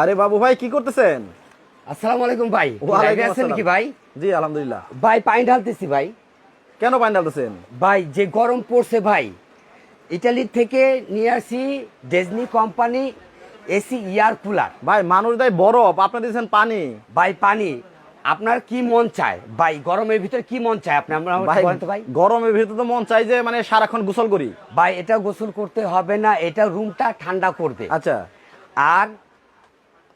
আরে বাবু ভাই কি করতেছেন? আসসালামু আলাইকুম ভাই। আছেন কি ভাই? জি আলহামদুলিল্লাহ। ভাই পানি ঢালতেছি ভাই। কেন পানি ঢালতেছেন? ভাই যে গরম পড়ছে ভাই ইটালির থেকে নিয়ে আসি Disney company AC air cooler ভাই মানুষ দেয় বরফ আপনি দিয়েছেন পানি। ভাই পানি আপনার কি মন চায়? ভাই গরমের ভিতরে কি মন চায় আপনি আমরা ভাই ভাই। গরমের ভিতরে তো মন চাই যে মানে সারাক্ষণ গোসল করি। ভাই এটা গোসল করতে হবে না এটা রুমটা ঠান্ডা করবে। আচ্ছা। আর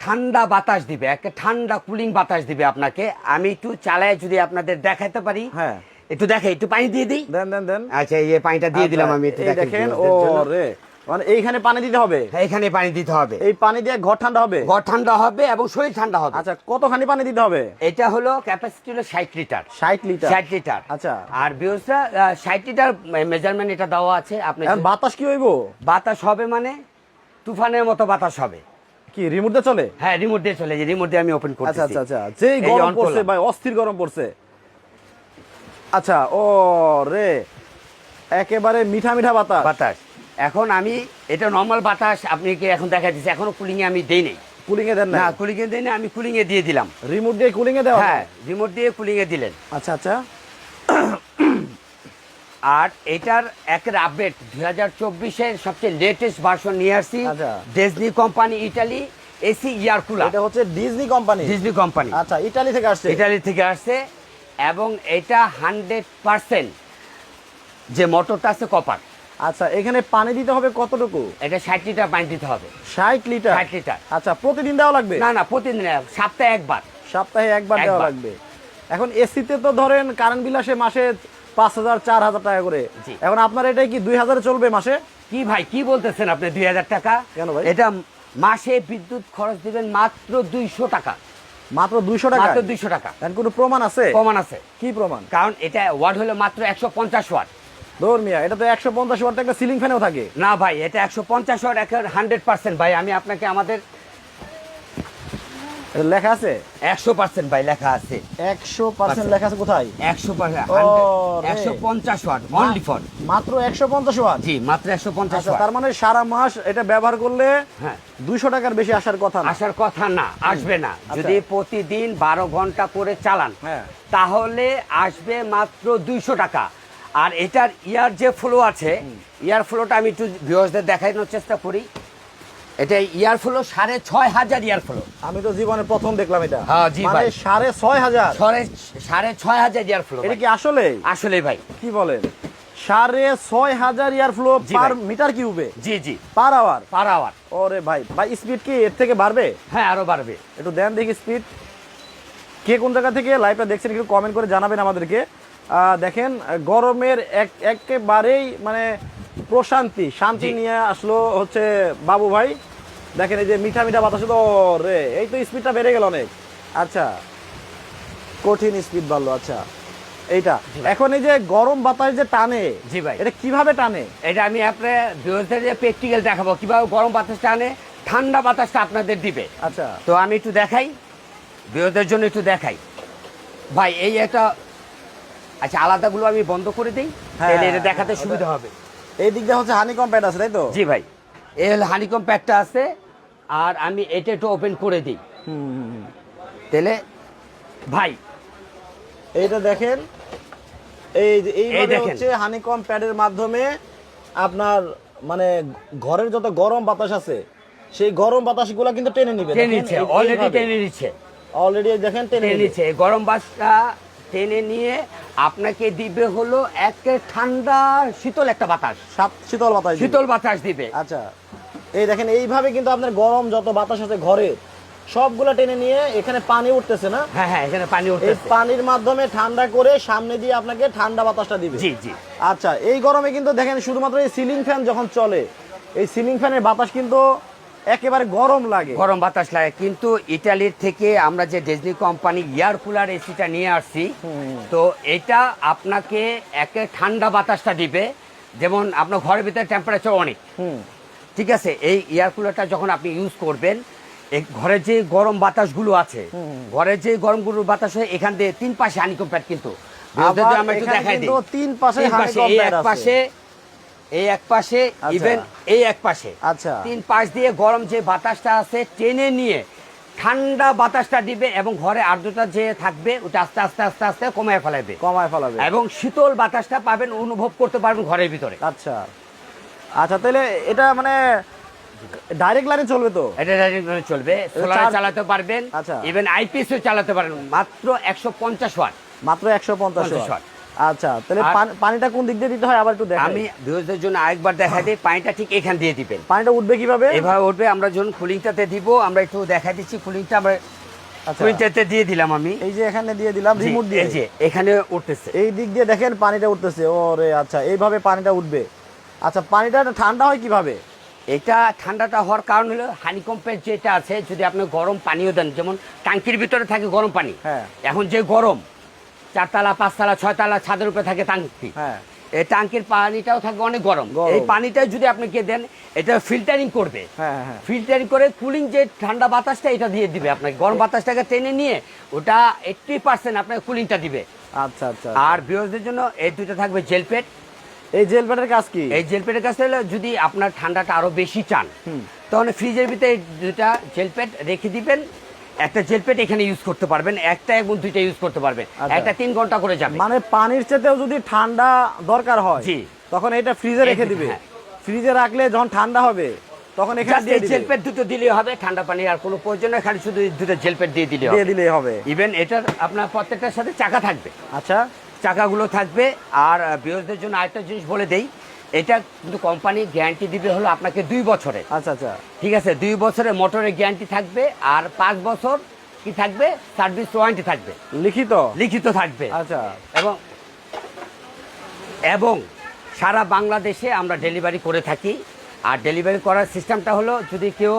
ঠান্ডা বাতাস দিবে একটা ঠান্ডা কুলিং বাতাস দিবে আপনাকে। আমি একটু চালায় যদি আপনাদের দেখাতে পারি। হ্যাঁ। একটু দেখে একটু পানি দিয়ে দিই। দেন দেন দেন। আচ্ছা এই পানিটা দিয়ে দিলাম আমি একটু দেখেন ও রে মানে এইখানে পানি দিতে হবে? হ্যাঁ, এখানে পানি দিতে হবে। এই পানি দিয়ে ঘর ঠান্ডা হবে? ঘর ঠান্ডা হবে এবং শরীর ঠান্ডা হবে। আচ্ছা কতখানি পানি দিতে হবে? এটা হলো ক্যাপাসিটি হলো ষাট লিটার। ষাট লিটার? ষাট লিটার। আচ্ছা। আর বিয়সরা ষাট লিটার মেজারমেন্ট এটা দেওয়া আছে। আপনি বাতাস কি হইব? বাতাস হবে মানে তুফানের মতো বাতাস হবে। কি রিমোট দিয়ে চলে? হ্যাঁ রিমোট দিয়ে চলে যে রিমোট দিয়ে আমি ওপেন করছি আচ্ছা আচ্ছা আচ্ছা। যেই গরম পড়ছে ভাই অস্থির গরম পড়ছে। আচ্ছা ও রে একেবারে মিঠা মিঠা বাতাস। বাতাস। এখন আমি এটা নর্মাল বাতাস আপনি কি এখন দেখা দিচ্ছে এখনও কুলিং এ আমি দেই নাই। কুলিং এ দেন না না কুলিং এ দেই না আমি কুলিং এ দিয়ে দিলাম। রিমোট দিয়ে কুলিং এ দেওয়া হ্যাঁ রিমোট দিয়ে কুলিং এ দিলেন। আচ্ছা আচ্ছা। আর এটার একের আপডেট দুই হাজার চব্বিশের সবচেয়ে লেটেস্ট ভার্সন নিয়ে আসছি। Disney company Italy AC air cooler এটা হচ্ছে ডিজনি কোম্পানি ডিজনি কোম্পানি আচ্ছা ইটালি থেকে আসছে? ইটালি থেকে আসছে এবং এটা হান্ড্রেড পার্সেন্ট যে মোটরটা আছে কপার আচ্ছা এখানে পানি দিতে হবে কতটুকু? এটা ষাট লিটার পানি দিতে হবে। ষাট লিটার 60 লিটার। আচ্ছা প্রতিদিন দেওয়া লাগবে? না না প্রতিদিন সপ্তাহে একবার। সপ্তাহে একবার দেওয়া লাগবে। এখন এসিতে তো ধরেন কারেন্ট বিল আসে মাসে পাঁচ হাজার চার হাজার টাকা করে। এখন আপনার এটাই কি দুই হাজারে চলবে মাসে? কি ভাই কি বলতেছেন আপনি দুই হাজার টাকা? কেন ভাই? এটা মাসে বিদ্যুৎ খরচ দিবেন মাত্র দুইশো টাকা। মাত্র দুইশো টাকা? মাত্র দুইশো টাকা। কোনো প্রমাণ আছে? প্রমাণ আছে। কি প্রমাণ? কারণ এটা ওয়াট হলো মাত্র একশো পঞ্চাশ ওয়াট। ধর মিয়া এটা তো একশো পঞ্চাশ ওয়াট একটা সিলিং ফ্যানও থাকে। না ভাই এটা একশো পঞ্চাশ ওয়াট হান্ড্রেড পার্সেন্ট ভাই। আমি আপনাকে আমাদের লেখা আছে? একশো পার্সেন্ট ভাই লেখা আছে। একশো পার্সেন্ট লেখা আছে কোথায়? একশো। একশো পঞ্চাশ ওয়াট অনলি ফর মাত্র একশো পঞ্চাশ ওয়াট? জি মাত্র একশো পঞ্চাশ আচ্ছা ওয়াট। তার মানে সারা মাস এটা ব্যবহার করলে হ্যাঁ। দুইশো টাকার বেশি আসার কথা না। আসার কথা না আসবে না। যদি প্রতিদিন বারো ঘণ্টা করে চালান হ্যাঁ। তাহলে আসবে মাত্র দুইশো টাকা। আর এটার ইয়ার যে ফ্লো আছে ইয়ার ফ্লোটা আমি একটু ভিউয়ার্সদের দেখানোর চেষ্টা করি। এটা সাড়ে ছয় হাজার আমি তো জীবনে প্রথম দেখলাম এটা। হ্যাঁ, জি মানে ভাই। সাড়ে ছয় হাজার। সাড়ে ছয় হাজার এটা কি আসলে? আসলে ভাই। কি বলেন? সাড়ে ছয় হাজার পার। মিটার কিউবে জি জি। পার আওয়ার পার আওয়ার ওরে ভাই ভাই স্পিড কি এর থেকে বাড়বে? হ্যাঁ আরও বাড়বে। একটু দেন দেখি স্পিড কে কোন জায়গা থেকে লাইভটা দেখছেন একটু কমেন্ট করে জানাবেন আমাদেরকে। আহ, দেখেন গরমের এক একেবারেই মানে প্রশান্তি শান্তি নিয়ে আসলো হচ্ছে বাবু ভাই। দেখেন এই যে মিঠা মিঠা বাতাসে তো রে এই তো স্পিডটা বেড়ে গেল অনেক। আচ্ছা কঠিন স্পিড বাড়লো আচ্ছা। এইটা এখন এই যে গরম বাতাস যে টানে জি ভাই। এটা কীভাবে টানে? এটা আমি আপনার ভিউয়ার্সদের যে প্র্যাকটিক্যাল দেখাবো কীভাবে গরম বাতাসটা আনে ঠান্ডা বাতাসটা আপনাদের দিবে। আচ্ছা। তো আমি একটু দেখাই বিরোধের জন্য একটু দেখাই। ভাই এই একটা আচ্ছা আলাদাগুলো আমি বন্ধ করে দিই হ্যাঁ, তাহলে এটা দেখাতে হ্যাঁ, সুবিধা হবে। এই দিক দিয়ে হচ্ছে হানি কম্প্যাট আছে তাই তো? জি ভাই। এই হলো হানিকম প্যাকটা আছে আর আমি এটা একটু ওপেন করে দিই। তাহলে ভাই। এইটা দেখেন এই যে এইভাবে। হচ্ছে হানিকম প্যাডের মাধ্যমে আপনার মানে ঘরের যত গরম বাতাস আছে সেই গরম বাতাসগুলো কিন্তু টেনে নিবে টেনে নিচ্ছে অলরেডি টেনে নিচ্ছে। অলরেডি দেখেন টেনে নিচ্ছে। গরম বাসটা টেনে নিয়ে আপনাকে দিবে হলো একে ঠান্ডা শীতল একটা বাতাস। শীতল বাতাস শীতল বাতাস দিবে। আচ্ছা। এই দেখেন এইভাবে কিন্তু আপনার গরম যত বাতাস আছে ঘরে সবগুলা টেনে নিয়ে এখানে পানি উঠতেছে না? হ্যাঁ হ্যাঁ এখানে পানি এই পানির মাধ্যমে ঠান্ডা করে সামনে দিয়ে আপনাকে ঠান্ডা বাতাসটা দিবে। জি জি। আচ্ছা এই গরমে কিন্তু দেখেন শুধুমাত্র এই সিলিং ফ্যান যখন চলে এই সিলিং ফ্যানের বাতাস কিন্তু একেবারে গরম লাগে। গরম বাতাস লাগে। কিন্তু ইটালির থেকে আমরা যে ডেজনি কোম্পানি এয়ার কুলার এসিটা নিয়ে আসছি তো এটা আপনাকে একে ঠান্ডা বাতাসটা দিবে। যেমন আপনার ঘরের ভিতরে টেম্পারেচার অনেক। ঠিক আছে? এই এয়ার কুলারটা যখন আপনি ইউজ করবেন এই ঘরের যে গরম বাতাসগুলো আছে ঘরের যে গরমগুলো বাতাস হয় এখান দিয়ে তিন পাশে হানিকম প্যাড কিন্তু। আমরা একটু দেখাই দিই। তিন পাশে এক পাশে এই এক পাশে আচ্ছা। ইভেন এই এক পাশে। আচ্ছা। তিন পাশ দিয়ে গরম যে বাতাসটা আছে টেনে নিয়ে ঠান্ডা বাতাসটা দিবে এবং ঘরে আর্দ্রতা যে থাকবে ওটা আস্তে আস্তে আস্তে আস্তে কমায় ফেলাবে। কমায় ফেলাবে। এবং শীতল বাতাসটা পাবেন অনুভব করতে পারবেন ঘরের ভিতরে। আচ্ছা। আচ্ছা তাহলে এটা মানে ডাইরেক্ট লাইনে চলবে তো? এটা direct ভাবে চলবে। সোলার চালাতে পারবেন। আচ্ছা। ইভেন আইপিএসও চালাতে পারেন মাত্র একশো পঞ্চাশ ওয়াট মাত্র একশো পঞ্চাশ 50 watt। আচ্ছা তাহলে পানিটা কোন দিক দিয়ে দিতে হয় আবার একটু দেখাই। আমি ভিউজদের জন্য আরেকবার দেখা দিই পানিটা ঠিক এখান দিয়ে দিবেন। পানিটা উঠবে কীভাবে? এভাবে উঠবে আমরা যখন কুলিংটাতে দিব আমরা একটু দেখা দিচ্ছি কুলিংটা আমরা আচ্ছা। দিয়ে দিলাম আমি। এই যে এখানে দিয়ে দিলাম রিমোট দিয়ে। এই যে এখানে উঠতেছে। এই দিক দিয়ে দেখেন পানিটা উঠতেছে ওরে আচ্ছা এইভাবে পানিটা উঠবে। আচ্ছা পানিটা ঠান্ডা হয় কীভাবে? এটা ঠান্ডাটা হওয়ার কারণ হলো হানিকম্পের যেটা আছে যদি আপনি গরম পানিও দেন যেমন টাঙ্কির ভিতরে থাকে গরম পানি হ্যাঁ। এখন যে গরম চারতলা পাঁচতলা ছয়তলা ছাদের উপরে থাকে ট্যাঙ্কি হ্যাঁ। এই ট্যাঙ্কির পানিটাও থাকবে অনেক গরম। এই পানিটা যদি আপনি কে দেন এটা ফিল্টারিং করবে। হ্যাঁ হ্যাঁ ফিল্টারিং করে কুলিং যে ঠান্ডা বাতাসটা এটা দিয়ে দিবে আপনাকে। গরম বাতাসটাকে টেনে নিয়ে ওটা এইট্টি পার্সেন্ট আপনাকে কুলিংটা দিবে। আচ্ছা আচ্ছা আর বিরোধীদের জন্য এই দুটো থাকবে জেল পেট এই জেল প্যাডের কাজ কি? এই জেল পেটের কাছে হলে যদি আপনার ঠান্ডাটা আরও বেশি চান। তখন ফ্রিজের ভিতরে এই দুটা জেল প্যাড রেখে দিবেন। একটা জেল প্যাড এখানে ইউজ করতে পারবেন একটা এবং দুইটা ইউজ করতে পারবেন। আচ্ছা। একটা তিন ঘণ্টা করে যাবে। মানে পানির চেতেও যদি ঠান্ডা দরকার হয় জি। তখন এটা ফ্রিজে রেখে দিবে। হ্যাঁ। ফ্রিজে রাখলে যখন ঠান্ডা হবে তখন এখানে দিয়ে জেল প্যাড দুটো দিলেই হবে ঠান্ডা পানি আর কোনো প্রয়োজন নেই খালি শুধু দুটো জেল প্যাড দিয়ে দিলে দিয়ে দিলেই হবে। ইভেন এটার আপনার প্রত্যেকটার সাথে চাকা থাকবে। আচ্ছা। চাকাগুলো থাকবে আর বিরোধীদের জন্য আরেকটা জিনিস বলে দেই এটা কিন্তু কোম্পানি গ্যারান্টি দিবে হলো আপনাকে দুই বছরে। আচ্ছা আচ্ছা। ঠিক আছে দুই বছরে মোটরের গ্যারান্টি থাকবে আর পাঁচ বছর কি থাকবে? সার্ভিস ওয়ারেন্টি থাকবে। লিখিত? লিখিত থাকবে। আচ্ছা। এবং এবং সারা বাংলাদেশে আমরা ডেলিভারি করে থাকি। আর ডেলিভারি করার সিস্টেমটা হলো যদি কেউ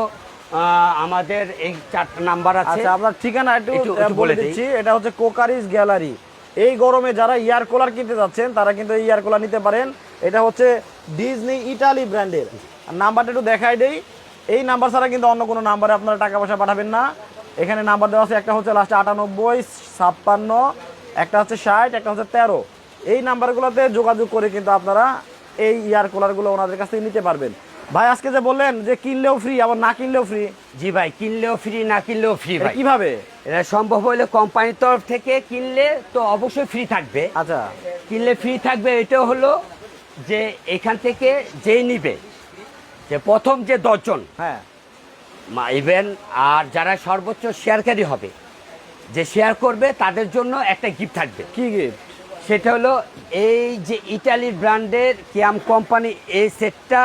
আমাদের এই চারটা নাম্বার আছে আচ্ছা আপনার ঠিকানা একটু বলে দিচ্ছি। এটা হচ্ছে কোকারিস গ্যালারি। এই গরমে যারা ইয়ার কুলার কিনতে যাচ্ছেন তারা কিন্তু এই ইয়ার কুলার নিতে পারেন। এটা হচ্ছে ডিজনি ইটালি ব্র্যান্ডের নাম্বারটা একটু দেখাই দেই। এই নাম্বার ছাড়া কিন্তু অন্য কোনো নাম্বারে আপনারা টাকা পয়সা পাঠাবেন না। এখানে নাম্বার দেওয়া আছে একটা হচ্ছে লাস্টে আটানব্বই ছাপ্পান্ন একটা হচ্ছে ষাট একটা হচ্ছে তেরো। এই নাম্বারগুলোতে যোগাযোগ করে কিন্তু আপনারা এই ইয়ার কুলারগুলো ওনাদের কাছ থেকে নিতে পারবেন। ভাই আজকে যে বললেন যে কিনলেও ফ্রি আবার না কিনলেও ফ্রি জি ভাই কিনলেও ফ্রি না কিনলেও ফ্রি ভাই। কীভাবে? এটা সম্ভব হলে কোম্পানির তরফ থেকে কিনলে তো অবশ্যই ফ্রি থাকবে। আচ্ছা। কিনলে ফ্রি থাকবে এটা হলো যে এখান থেকে যেই নিবে যে প্রথম যে দশজন হ্যাঁ। ইভেন আর যারা সর্বোচ্চ শেয়ারকারী হবে যে শেয়ার করবে তাদের জন্য একটা গিফট থাকবে। কি গিফট সেটা হলো এই যে ইটালি ব্র্যান্ডের কিয়াম কোম্পানি এই সেটটা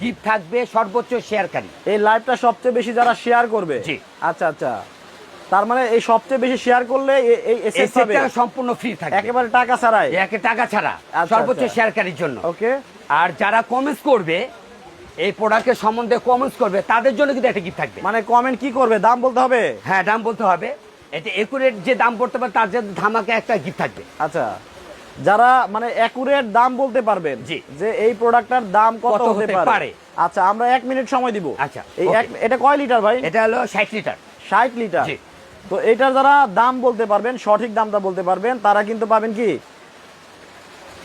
গিফট থাকবে সর্বোচ্চ শেয়ারকারী এই লাইভটা সবচেয়ে বেশি যারা শেয়ার করবে? জি। আচ্ছা আচ্ছা। তার মানে এই সবচেয়ে বেশি শেয়ার করলে এই সেটটা সম্পূর্ণ ফ্রি থাকে একেবারে টাকা ছাড়াই। একে টাকা ছাড়া আচ্ছা, সর্বোচ্চ আচ্ছা। শেয়ারকারীর জন্য। ওকে আর যারা কমেন্টস করবে এই প্রোডাক্টের সম্বন্ধে কমেন্টস করবে তাদের জন্য কিন্তু একটা গিফট থাকবে। মানে কমেন্ট কি করবে? দাম বলতে হবে? হ্যাঁ দাম বলতে হবে। এটা একুরেট যে দাম পড়তে পারে তার যে ধামাকে একটা গিফট থাকবে। আচ্ছা। যারা মানে একুরেট দাম বলতে পারবেন জি। যে এই প্রোডাক্টটার দাম কত হতে পারে। আচ্ছা আমরা এক মিনিট সময় দিব। আচ্ছা, এই এক- এটা কয় লিটার ভাই? এটা হলো ষাট লিটার ষাট লিটার জি। তো এটার যারা দাম বলতে পারবেন সঠিক দামটা বলতে পারবেন তারা কিন্তু পাবেন কি?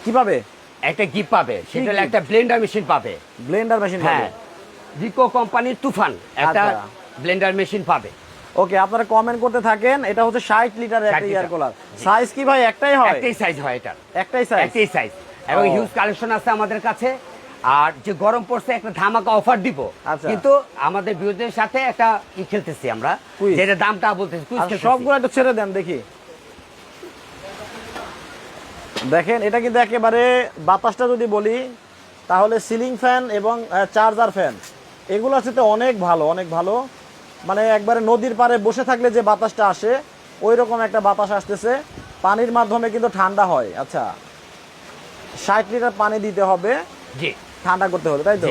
কি পাবে? একটা গিফট পাবে। সেটা একটা ব্লেন্ডার মেশিন পাবে। ব্লেন্ডার মেশিন হ্যাঁ। রিকো কোম্পানির তুফান একটা আচ্ছা। ব্লেন্ডার মেশিন পাবে। ওকে আপনারা কমেন্ট করতে থাকেন এটা হচ্ছে ষাট লিটার 60 একটা লিটার। ইয়ার কুলার সাইজ কি ভাই? একটাই হয়? একটাই সাইজ হয় এটা একটাই সাইজ একটাই সাইজ এবং হিউজ কালেকশন আছে আমাদের কাছে। আর যে গরম পড়ছে একটা ধামাকা অফার দিব। আচ্ছা। কিন্তু আমাদের বিরোধীদের সাথে একটা ই খেলতেছি আমরা যেটা দামটা বলতেছি সবগুলো একটু ছেড়ে দেন দেখি। দেখেন এটা কিন্তু একেবারে বাতাসটা যদি বলি তাহলে সিলিং ফ্যান এবং চার্জার ফ্যান এগুলোর সাথে অনেক ভালো অনেক ভালো। মানে একবারে নদীর পাড়ে বসে থাকলে যে বাতাসটা আসে ওই রকম একটা বাতাস আসতেছে। পানির মাধ্যমে কিন্তু ঠান্ডা হয়। আচ্ছা ষাট লিটার পানি দিতে হবে। জি। ঠান্ডা করতে হবে তাই তো?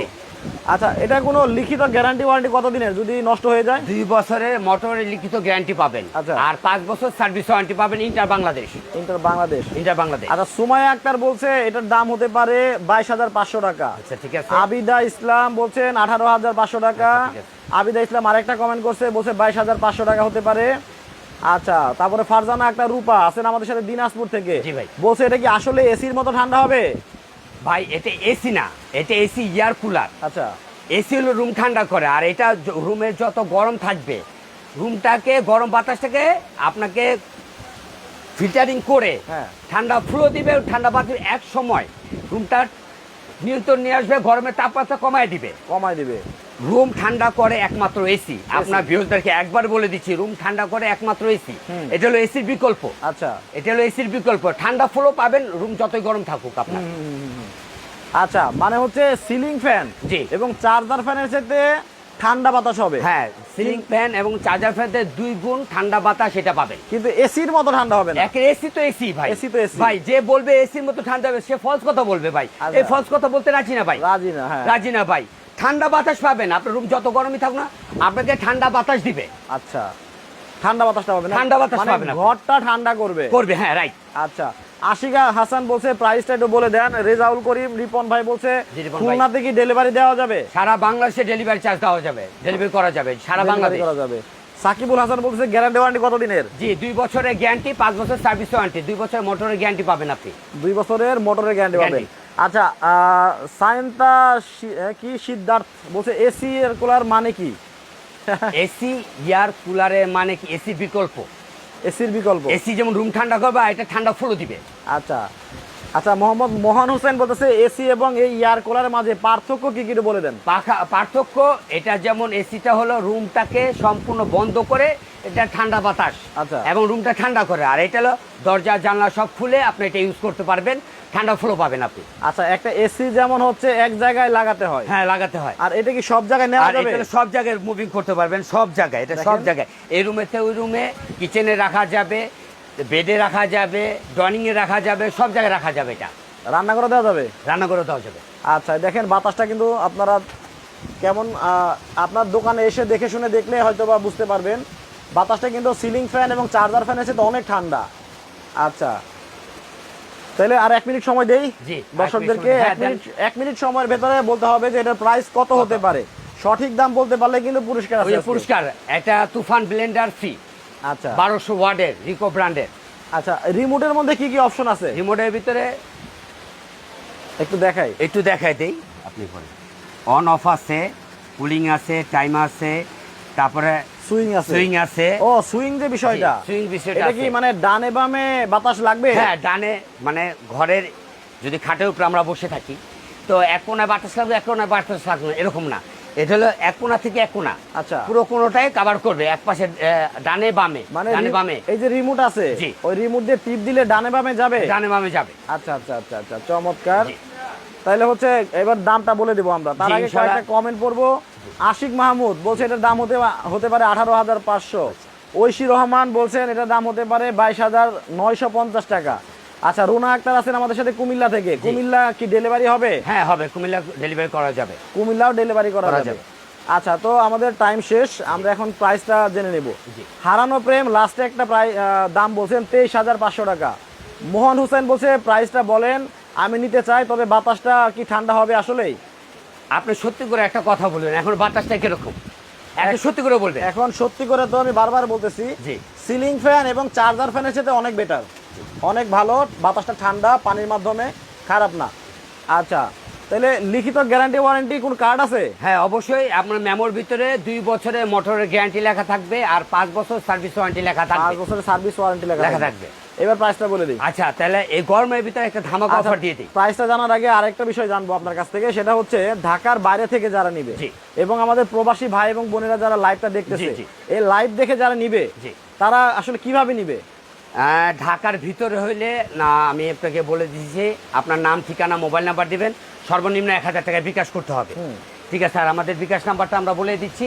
আচ্ছা এটা কোনো লিখিত গ্যারান্টি ওয়ারেন্টি কতদিনের? যদি নষ্ট হয়ে যায়? দুই বছরের মোটরের লিখিত গ্যারান্টি পাবেন। আচ্ছা। আর পাঁচ বছর সার্ভিস ওয়ারেন্টি পাবেন Inter Bangladesh Inter Bangladesh Inter Bangladesh আচ্ছা সুমাইয়া আক্তার বলছে এটার দাম হতে পারে বাইশ হাজার পাঁচশো টাকা। আচ্ছা ঠিক আছে। আবিদা ইসলাম বলছেন আঠারো হাজার পাঁচশো টাকা। আচ্ছা। আবিদা ইসলাম আরেকটা কমেন্ট করছে বলছে বাইশ হাজার পাঁচশো টাকা হতে পারে। আচ্ছা তারপরে ফারজানা একটা রূপা আছেন আমাদের সাথে দিনাজপুর থেকে। জি ভাই। বলছে এটা কি আসলে এসির মতো ঠান্ডা হবে? ভাই এটা এসি না। এটা এসি ইয়ার কুলার আচ্ছা। এসি হলো রুম ঠান্ডা করে আর এটা রুমের যত গরম থাকবে রুমটাকে গরম বাতাসটাকে আপনাকে ফিল্টারিং করে হ্যাঁ। ঠান্ডা ফ্লো দিবে ঠান্ডা বাতাস এক সময়। রুমটা নিয়ন্ত্রণ নিয়ে আসবে গরমের তাপমাত্রা কমায় দিবে। কমায় দিবে। রুম ঠান্ডা করে একমাত্র এসি আপনার ভিউজদেরকে একবার বলে দিচ্ছি রুম ঠান্ডা করে একমাত্র এসি এটা হলো এসির বিকল্প। আচ্ছা। এটা হলো এসির বিকল্প। ঠান্ডা ফ্লো পাবেন রুম যতই গরম থাকুক আপনার। আচ্ছা মানে হচ্ছে সিলিং ফ্যান জি। এবং চার্জার ফ্যানের সাথে ঠান্ডা বাতাস হবে। হ্যাঁ সিলিং ফ্যান এবং চার্জার ফ্যানতে দুই গুণ ঠান্ডা বাতাস সেটা পাবেন। কিন্তু এসির মতো ঠান্ডা হবে না। একের এসি তো এসি ভাই। এসি তো এসি ভাই যে বলবে এসির মতো ঠান্ডা হবে সে ফলস কথা বলবে ভাই। আচ্ছা। এই ফলস কথা বলতে রাজি না ভাই। রাজি না হ্যাঁ। রাজি না ভাই। ঠান্ডা বাতাস পাবেন আপনার রুম যত গরমই থাকুক না আপনাকে ঠান্ডা বাতাস দিবে। আচ্ছা। ঠান্ডা বাতাসটা হবে না? ঠান্ডা বাতাস মানে পাবেন ঘরটা ঠান্ডা করবে? করবে হ্যাঁ রাইট আচ্ছা। আশিকা হাসান বলছে প্রাইসটা একটু বলে দেন। রেজাউল করিম রিপন ভাই বলছে। খুলনাতে কি ডেলিভারি দেওয়া যাবে? সারা বাংলাদেশে ডেলিভারি চার্জ দেওয়া যাবে। ডেলিভারি করা যাবে সারা বাংলাদেশ। করা যাবে। সাকিবুল হাসান বলছে গ্যারান্টি ওয়ারেন্টি কত দিনের জি দুই বছরের গ্যারান্টি পাঁচ বছর সার্ভিস ওয়ারেন্টি দুই বছরের মোটরের গ্যারান্টি পাবেন আপনি। দুই বছরের মোটরের গ্যারান্টি পাবেন। আচ্ছা সায়ন্তা কি সিদ্ধার্থ? বলছে এসি এর কুলার মানে কি? এসি এয়ার কুলারের মানে কি? এসি বিকল্প। এসির বিকল্প। এসি যেমন রুম ঠান্ডা করবে এটা ঠান্ডা ফ্লো দিবে। আচ্ছা আচ্ছা মোহাম্মদ মোহন হোসেন বলতেছে এসি এবং এই এয়ার কুলারের মাঝে পার্থক্য কি কি বলে দেন। পার্থক্য এটা যেমন এসিটা হলো রুমটাকে সম্পূর্ণ বন্ধ করে এটা ঠান্ডা বাতাস আচ্ছা। এবং রুমটা ঠান্ডা করে। আর এটা হলো দরজা জানলা সব খুলে আপনি এটা ইউজ করতে পারবেন। ঠান্ডা ফ্লো পাবেন আপনি। আচ্ছা একটা এসি যেমন হচ্ছে এক জায়গায় লাগাতে হয়। হ্যাঁ লাগাতে হয়। আর এটা কি সব জায়গায় নেওয়া যাবে? সব জায়গায় মুভিং করতে পারবেন সব জায়গায় এটা সব জায়গায়। এই রুমেতে ওই রুমে কিচেনে রাখা যাবে বেডে রাখা যাবে ড্রয়িং এ রাখা যাবে সব জায়গায় রাখা যাবে এটা। রান্না করে দেওয়া যাবে? রান্না করে দেওয়া যাবে। আচ্ছা দেখেন বাতাসটা কিন্তু আপনারা কেমন আহ, আপনার দোকানে এসে দেখে শুনে দেখলে হয়তো বা বুঝতে পারবেন। বাতাসটা কিন্তু সিলিং ফ্যান এবং চার্জার ফ্যান এসে তো অনেক ঠান্ডা। আচ্ছা তাহলে আর এক মিনিট সময় দেই? দর্শকদেরকে এক মিনিট এক হ্যাঁ, মিনিট সময়ের ভেতরে বলতে হবে যে এটার প্রাইস কত হতে পারে। সঠিক দাম বলতে পারলে কিন্তু পুরস্কার আছে পুরস্কার এটা তুফান ব্লেন্ডার ফ্রি আচ্ছা। বারোশো ওয়ার্ডের রিকো ব্র্যান্ডের। আচ্ছা রিমোটের মধ্যে কি কি অপশন আছে? রিমোটের ভিতরে একটু দেখাই। একটু দেখাই দেই আপনি বলেন। অন অফ আছে কুলিং আছে টাইম আছে তারপরে সুইং আছে। সুইং আছে। ও সুইং যে বিষয়টা। swing বিষয়টা এটা কি মানে ডানে বামে বাতাস লাগবে? হ্যাঁ ডানে মানে ঘরের যদি খাটের উপরে আমরা বসে থাকি তো এক কোনায় বাতাস লাগবে এক কোনায় বাতাস লাগবে এরকম না। এটা হলো এক কোনা থেকে এক কোনা আচ্ছা। পুরো কোনোটাই কভার করবে এক পাশে ডানে বামে মানে ডানে বামে। এই যে রিমোট আছে ওই রিমোট দিয়ে টিপ দিলে ডানে বামে যাবে? ডানে বামে যাবে। আচ্ছা আচ্ছা আচ্ছা আচ্ছা চমৎকার। তাহলে হচ্ছে এবার দামটা বলে দেবো আমরা। তার আগে। কয়েকটা কমেন্ট পড়ব। আশিক মাহমুদ বলছে এটার দাম হতে হতে পারে আঠারো হাজার পাঁচশো। ঐশী রহমান বলছেন এটার দাম হতে পারে বাইশ হাজার নয়শো পঞ্চাশ টাকা। আচ্ছা রুনা আক্তার আছেন আমাদের সাথে কুমিল্লা থেকে। কুমিল্লা কি ডেলিভারি হবে? হ্যাঁ হবে। কুমিল্লা ডেলিভারি করা যাবে। কুমিল্লাও ডেলিভারি করা যাবে। আচ্ছা তো আমাদের টাইম শেষ। আমরা এখন প্রাইসটা জেনে নেব। হারানো প্রেম লাস্টে একটা প্রাই দাম বলছেন তেইশ হাজার পাঁচশো টাকা। মোহন হোসেন বলছে প্রাইসটা বলেন আমি নিতে চাই তবে বাতাসটা কি ঠান্ডা হবে আসলেই? আপনি সত্যি করে একটা কথা বলবেন এখন বাতাসটা কীরকম? একটা সত্যি করে বলবেন। এখন সত্যি করে তো আমি বারবার বলতেছি জি। সিলিং ফ্যান এবং চার্জার ফ্যানের সাথে অনেক বেটার অনেক ভালো বাতাসটা ঠান্ডা পানির মাধ্যমে খারাপ না। আচ্ছা তাহলে লিখিত গ্যারান্টি ওয়ারেন্টি কোন কার্ড আছে? হ্যাঁ অবশ্যই আপনার মেমোর ভিতরে দুই বছরের মোটরের গ্যারান্টি লেখা থাকবে আর পাঁচ বছর সার্ভিস ওয়ারেন্টি লেখা থাকবে। পাঁচ বছরের সার্ভিস ওয়ারেন্টি লেখা থাকবে। এবার প্রাইসটা বলে দিই। আচ্ছা তাহলে এই গরমের ভিতরে একটা ধামাকা আচ্ছা, অফার দিয়ে দিই। প্রাইসটা জানার আগে আরেকটা বিষয় জানব আপনার কাছ থেকে সেটা হচ্ছে ঢাকার বাইরে থেকে যারা নিবে। এবং আমাদের প্রবাসী ভাই এবং বোনেরা যারা লাইভটা দেখতেছে। এই লাইভ দেখে যারা নিবে। তারা আসলে কীভাবে নিবে? ঢাকার ভিতরে হইলে না আমি আপনাকে বলে দিয়েছি আপনার নাম ঠিকানা মোবাইল নাম্বার দিবেন। সর্বনিম্ন এক হাজার টাকা বিকাশ করতে হবে। ঠিক আছে আর আমাদের বিকাশ নাম্বারটা আমরা বলে দিচ্ছি।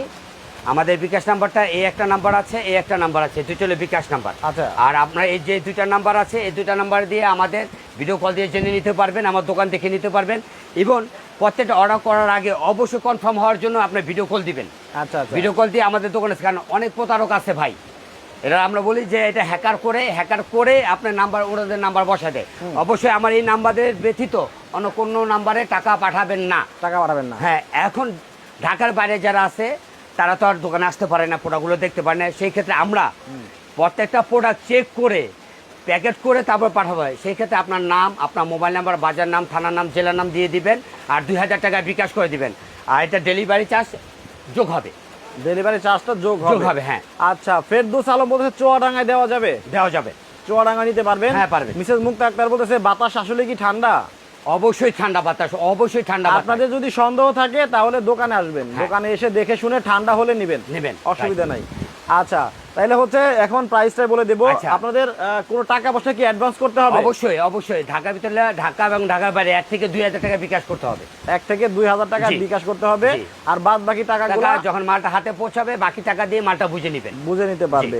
আমাদের বিকাশ নাম্বারটা এই একটা নাম্বার আছে এই একটা নাম্বার আছে দুটো হলো বিকাশ নাম্বার। আচ্ছা। আর আপনার এই যে দুইটা নাম্বার আছে এই দুইটা নাম্বার দিয়ে আমাদের ভিডিও কল দিয়ে জেনে নিতে পারবেন আমার দোকান দেখে নিতে পারবেন। এবং প্রত্যেকটা অর্ডার করার আগে অবশ্যই কনফার্ম হওয়ার জন্য আপনি ভিডিও কল দিবেন। আচ্ছা আচ্ছা। ভিডিও কল দিয়ে আমাদের দোকানে কারণ অনেক প্রতারক আছে ভাই। এটা আমরা বলি যে এটা হ্যাকার করে হ্যাকার করে আপনার নাম্বার ওনাদের নাম্বার বসা দেয়। অবশ্যই আমার এই নাম্বারের ব্যতীত অন্য কোনো নাম্বারে টাকা পাঠাবেন না। টাকা পাঠাবেন না। হ্যাঁ এখন ঢাকার বাইরে যারা আছে তারা তো আর দোকানে আসতে পারে না প্রোডাক্টগুলো দেখতে পারে না। সেই ক্ষেত্রে আমরা প্রত্যেকটা প্রোডাক্ট চেক করে প্যাকেট করে তারপর পাঠাবো। সেই ক্ষেত্রে আপনার নাম আপনার মোবাইল নাম্বার বাজার নাম থানার নাম জেলার নাম দিয়ে দিবেন আর দুই হাজার টাকা বিকাশ করে দিবেন। আর এটা ডেলিভারি চার্জ যোগ হবে। ডেলিভারি চার্জটা যোগ যোগ হবে হবে হ্যাঁ। আচ্ছা ফেরদৌস আলম বলতেছে চুয়াডাঙ্গায় দেওয়া যাবে? দেওয়া যাবে। চুয়াডাঙ্গা নিতে পারবেন? হ্যাঁ, পারবেন। মিসেস মুক্তা আক্তার বলতেছে বাতাস আসলে কি ঠান্ডা? অবশ্যই ঠান্ডা বাতাস অবশ্যই ঠান্ডা আপনাদের যদি সন্দেহ থাকে তাহলে দোকানে আসবেন। হ্যাঁ। দোকানে এসে দেখে শুনে ঠান্ডা হলে নেবেন। নেবেন, অসুবিধা নাই। আচ্ছা তাইলে হচ্ছে এখন প্রাইসটাই বলে দেবো। আচ্ছা। আপনাদের কোনো টাকা পয়সা কি অ্যাডভান্স করতে হবে? অবশ্যই অবশ্যই। ঢাকার ভিতরে ঢাকা এবং ঢাকার বাইরে এক থেকে দুই হাজার টাকা বিকাশ করতে হবে। এক থেকে দুই হাজার টাকা বিকাশ করতে হবে। আর বাদ বাকি টাকা যখন মালটা হাতে পৌঁছাবে বাকি টাকা দিয়ে মালটা বুঝে নেবেন। বুঝে নিতে পারবে।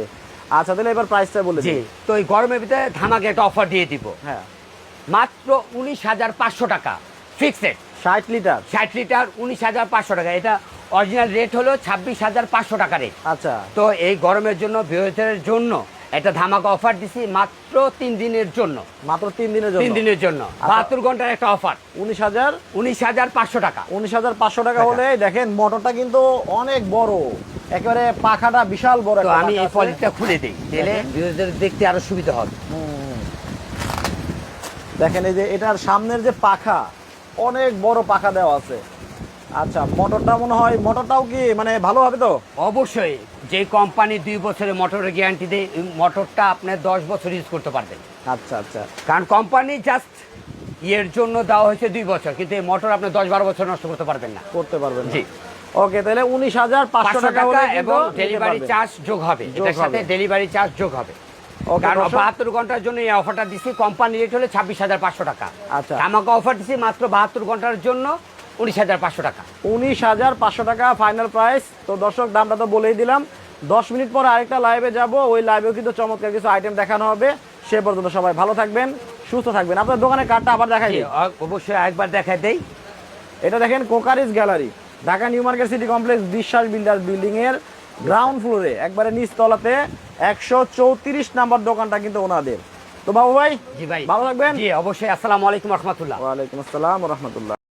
আচ্ছা তাহলে এবার প্রাইসটা বলে দিই। তো এই গরমের ভিতরে ধামাকে একটা অফার দিয়ে দিব। হ্যাঁ। মাত্র উনিশ হাজার পাঁচশো টাকা। ফিক্সড ষাট লিটার। ষাট লিটার উনিশ হাজার পাঁচশো টাকা। এটা অরিজিনাল রেট হলো ছাব্বিশ হাজার পাঁচশো টাকা রেট আচ্ছা। তো এই গরমের জন্য বৃহস্পতির জন্য একটা ধামাকা অফার দিছি মাত্র তিন দিনের জন্য। মাত্র তিন দিনের জন্য? তিন দিনের জন্য। বাহাত্তর ঘণ্টার একটা অফার উনিশ হাজার? উনিশ হাজার পাঁচশো টাকা। উনিশ হাজার পাঁচশো টাকা হলে দেখেন মোটরটা কিন্তু অনেক বড়। একেবারে পাখাটা বিশাল বড় আমি এই আছে। পলিশটা খুলে দিই। দিলে দেখতে আরও সুবিধা হবে। দেখেন এই যে এটার সামনের যে পাখা অনেক বড় পাখা দেওয়া আছে। আচ্ছা মোটরটা মনে হয় মোটরটাও কি মানে ভালো হবে তো? অবশ্যই যে কোম্পানি দুই বছরের মোটরের গ্যারান্টি দেয় এই মোটরটা আপনি দশ বছর ইউজ করতে পারবেন। আচ্ছা আচ্ছা। কারণ কোম্পানি জাস্ট ইয়ের জন্য দেওয়া হয়েছে দুই বছর কিন্তু এই মোটর আপনি দশ বারো বছর নষ্ট করতে পারবেন না। করতে পারবেন জি। ওকে তাহলে উনিশ হাজার পাঁচশো টাকা এবং ডেলিভারি চার্জ যোগ হবে। এটার সাথে ডেলিভারি চার্জ যোগ হবে। কারণ বাহাত্তর ঘণ্টার জন্য এই অফারটা দিচ্ছি কোম্পানি রেট হলে ছাব্বিশ হাজার পাঁচশো টাকা। আচ্ছা। আমাকে অফার দিচ্ছি মাত্র বাহাত্তর ঘণ্টার জন্য উনিশ হাজার পাঁচশো টাকা। উনিশ হাজার পাঁচশো টাকা ফাইনাল প্রাইস তো দর্শক দামটা তো বলেই দিলাম। দশ মিনিট পর আরেকটা লাইভে যাব। ওই লাইভেও কিন্তু চমৎকার কিছু আইটেম দেখানো হবে। সে পর্যন্ত সবাই ভালো থাকবেন সুস্থ থাকবেন। আপনার দোকানের কার্ডটা আবার দেখাই অবশ্যই একবার দেখা দেই। এটা দেখেন crockeries gallery. Dhaka new market city complex Biswas builder building এর গ্রাউন্ড ফ্লোরে একবারে নিচ তলাতে। একশো চৌত্রিশ নাম্বার দোকানটা কিন্তু ওনাদের। তো বাবু ভাই জি ভাই। ভালো থাকবেন? জি অবশ্যই। আসসালামু আলাইকুম রহমতুল্লাহ। ওয়ালাইকুম আসসালাম রহমতুল্লাহ।